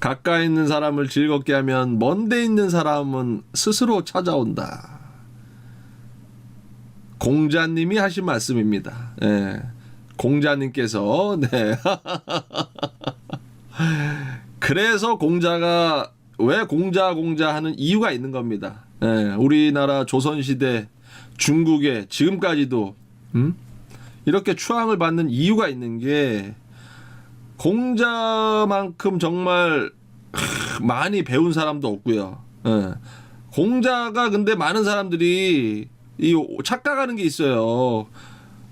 가까이 있는 사람을 즐겁게 하면 먼데 있는 사람은 스스로 찾아온다. 공자님이 하신 말씀입니다. 예. 공자님께서 네. 그래서 공자가 왜 공자 공자 하는 이유가 있는 겁니다. 예. 우리나라 조선 시대 중국에 지금까지도 음? 이렇게 추앙을 받는 이유가 있는 게 공자만큼 정말 하, 많이 배운 사람도 없고요. 예. 공자가 근데 많은 사람들이 이 착각하는 게 있어요.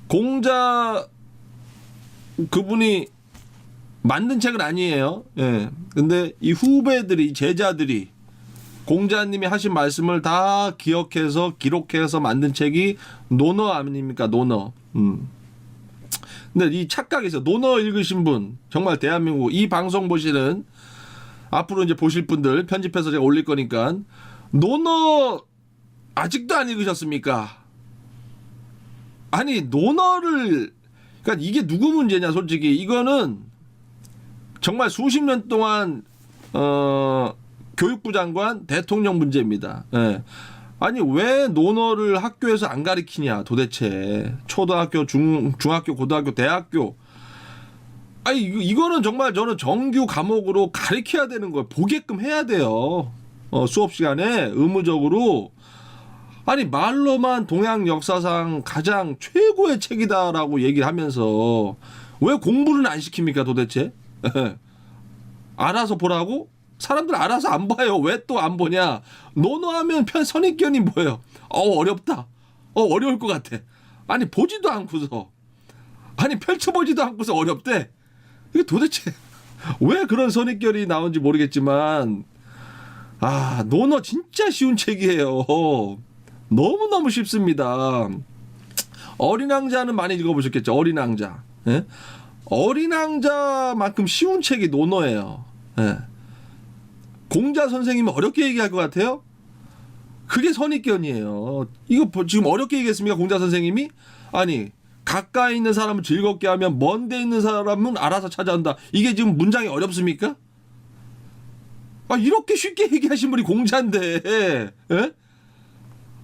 공자 그분이 만든 책은 아니에요. 예. 근데 이 후배들이 이 제자들이 공자님이 하신 말씀을 다 기억해서 기록해서 만든 책이 논어 아닙니까? 논어. 음. 근데 이 있어. 논어 읽으신 분 정말 대한민국 이 방송 보시는 앞으로 이제 보실 분들 편집해서 제가 올릴 거니까 논어 아직도 안 읽으셨습니까? 아니 논어를 그러니까 이게 누구 문제냐 솔직히 이거는 정말 수십 년 동안 어 교육부 장관 대통령 문제입니다. 예. 아니 왜 논어를 학교에서 안 가르치냐 도대체? 초등학교 중 중학교 고등학교 대학교. 아니 이거- 이거는 정말 저는 정규 과목으로 가르쳐야 되는 거예요 보게끔 해야 돼요. 어, 수업 시간에 의무적으로. 아니 말로만 동양 역사상 가장 최고의 책이다라고 얘기를 하면서 왜 공부는 안 시킵니까 도대체? 알아서 보라고 사람들 알아서 안 봐요. 왜 또 안 보냐? 논어하면 편 선입견이 뭐예요? 어 어렵다. 어 어려울 것 같아. 아니 보지도 않고서 아니 펼쳐보지도 않고서 어렵대. 이게 도대체 왜 그런 선입견이 나온지 모르겠지만 아 논어 진짜 쉬운 책이에요. 너무 너무 쉽습니다. 어린 왕자는 많이 읽어보셨겠죠. 어린 왕자. 예? 어린 왕자만큼 쉬운 책이 논어예요. 예. 공자 선생님이 어렵게 얘기할 것 같아요? 그게 선입견이에요. 이거 뭐 지금 어렵게 얘기했습니까? 공자 선생님이? 아니, 가까이 있는 사람을 즐겁게 하면 먼 데 있는 사람은 알아서 찾아온다. 이게 지금 문장이 어렵습니까? 아, 이렇게 쉽게 얘기하신 분이 공자인데, 예?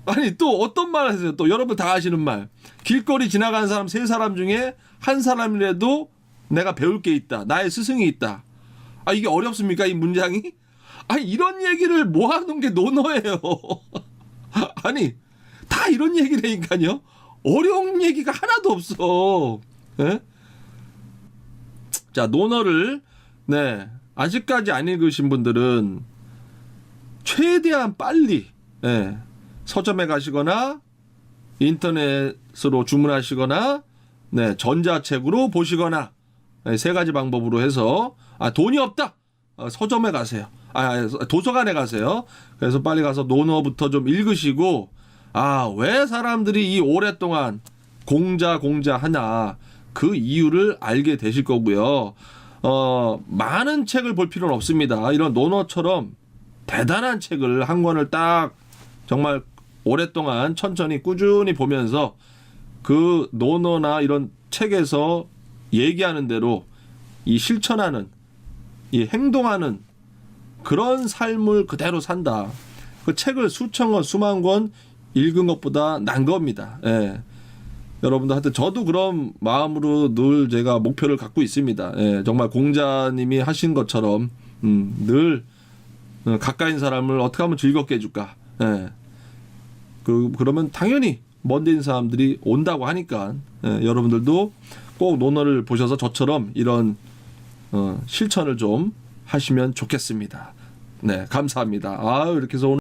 아니, 또 어떤 말 하세요? 또 여러분 다 아시는 말. 길거리 지나가는 사람 세 사람 중에 한 사람이라도 내가 배울 게 있다. 나의 스승이 있다. 아, 이게 어렵습니까? 이 문장이? 아니, 이런 얘기를 모아놓은 게 논어예요. 아니, 다 이런 얘기라니까요. 어려운 얘기가 하나도 없어. 예? 자, 논어를, 네, 아직까지 안 읽으신 분들은 최대한 빨리, 예, 서점에 가시거나 인터넷으로 주문하시거나, 네, 전자책으로 보시거나, 네, 세 가지 방법으로 해서, 아, 돈이 없다! 어, 서점에 가세요. 아, 도서관에 가세요. 그래서 빨리 가서 논어부터 좀 읽으시고, 아, 왜 사람들이 이 오랫동안 공자, 공자 하나, 그 이유를 알게 되실 거고요. 어, 많은 책을 볼 필요는 없습니다. 이런 논어처럼 대단한 책을 한 권을 딱 정말 오랫동안 천천히 꾸준히 보면서 그 논어나 이런 책에서 얘기하는 대로 이 실천하는 이 행동하는 그런 삶을 그대로 산다. 그 책을 수천 권, 수만 권 읽은 것보다 난 겁니다. 예. 여러분들 하여튼 저도 그런 마음으로 늘 제가 목표를 갖고 있습니다. 예, 정말 공자님이 하신 것처럼 음, 늘 어, 가까이 있는 사람을 어떻게 하면 즐겁게 해줄까. 예. 그, 그러면 당연히 먼데 있는 사람들이 온다고 하니까 예, 여러분들도 꼭 논어를 보셔서 저처럼 이런 어, 실천을 좀 하시면 좋겠습니다. 네, 감사합니다. 아, 이렇게 해서 오늘